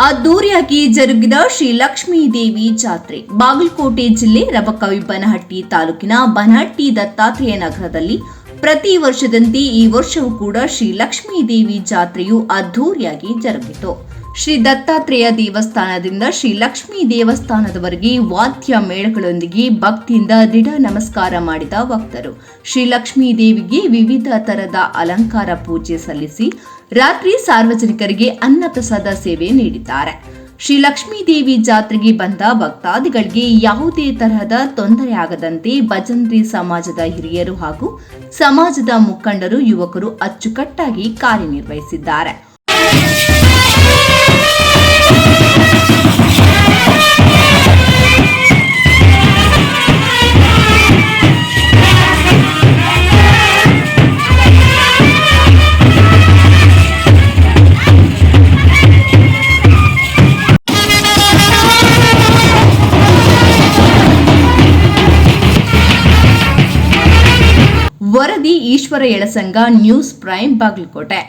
ಅದ್ದೂರಿಯಾಗಿ ಜರುಗಿದ ಶ್ರೀ ಲಕ್ಷ್ಮೀ ದೇವಿ ಜಾತ್ರೆ. ಬಾಗಲಕೋಟೆ ಜಿಲ್ಲೆ ರಬಕವಿ ಬನಹಟ್ಟಿ ತಾಲೂಕಿನ ಬನಹಟ್ಟಿ ದತ್ತಾತ್ರೇಯ ನಗರದಲ್ಲಿ ಪ್ರತಿ ವರ್ಷದಂತೆ ಈ ವರ್ಷವೂ ಕೂಡ ಶ್ರೀ ಲಕ್ಷ್ಮೀ ದೇವಿ ಜಾತ್ರೆಯು ಅದ್ದೂರಿಯಾಗಿ ಜರುಗಿತು. ಶ್ರೀ ದತ್ತಾತ್ರೇಯ ದೇವಸ್ಥಾನದಿಂದ ಶ್ರೀ ಲಕ್ಷ್ಮೀ ದೇವಸ್ಥಾನದವರೆಗೆ ವಾದ್ಯ ಮೇಳಗಳೊಂದಿಗೆ ಭಕ್ತಿಯಿಂದ ದೃಢ ನಮಸ್ಕಾರ ಮಾಡಿದ ಭಕ್ತರು. ಶ್ರೀ ಲಕ್ಷ್ಮೀ ದೇವಿಗೆ ವಿವಿಧ ತರದ ಅಲಂಕಾರ ಪೂಜೆ ಸಲ್ಲಿಸಿ ರಾತ್ರಿ ಸಾರ್ವಜನಿಕರಿಗೆ ಅನ್ನಪ್ರಸಾದ ಸೇವೆ ನೀಡಿದ್ದಾರೆ. ಶ್ರೀ ಲಕ್ಷ್ಮೀ ದೇವಿ ಜಾತ್ರೆಗೆ ಬಂದ ಭಕ್ತಾದಿಗಳಿಗೆ ಯಾವುದೇ ತರಹದ ತೊಂದರೆ ಆಗದಂತೆ ಭಜಂತ್ರಿ ಸಮಾಜದ ಹಿರಿಯರು ಹಾಗೂ ಸಮಾಜದ ಮುಖಂಡರು, ಯುವಕರು ಅಚ್ಚುಕಟ್ಟಾಗಿ ಕಾರ್ಯನಿರ್ವಹಿಸಿದ್ದಾರೆ. ವರದಿ ಈಶ್ವರ ಎಳಸಂಗ ನ್ಯೂಸ್ ಪ್ರೈಮ್ ಬಾಗಲಕೋಟೆ.